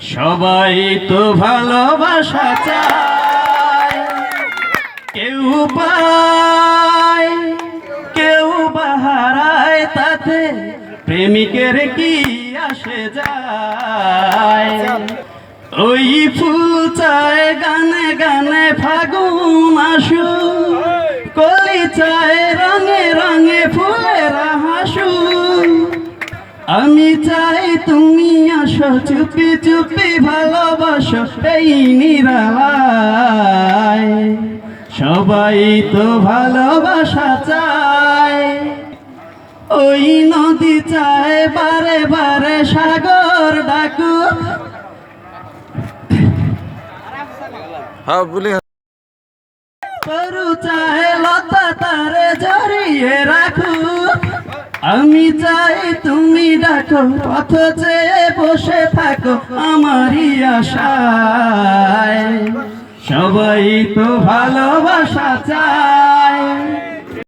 সবাই তো ভালোবাসা চায়। কেউ পায় কেউ বাহারায় তাতে প্রেমিকের কি আসে যায়? ওই ফুল চায় গানে আমি চাই তুমি আসো চুপি চুপি ভালোবাসো এই নিরালায়। সবাই তো ভালোবাসা চায়। ওই নদী চায় বারে বারে সাগর ডাকু। হ্যাঁ বলি। তরু চায় লতা তারে আমি যাই তুমি ডাকো পথ চেয়ে বসে থাকো আমারই আশায়। সবাই তো ভালোবাসা চায়।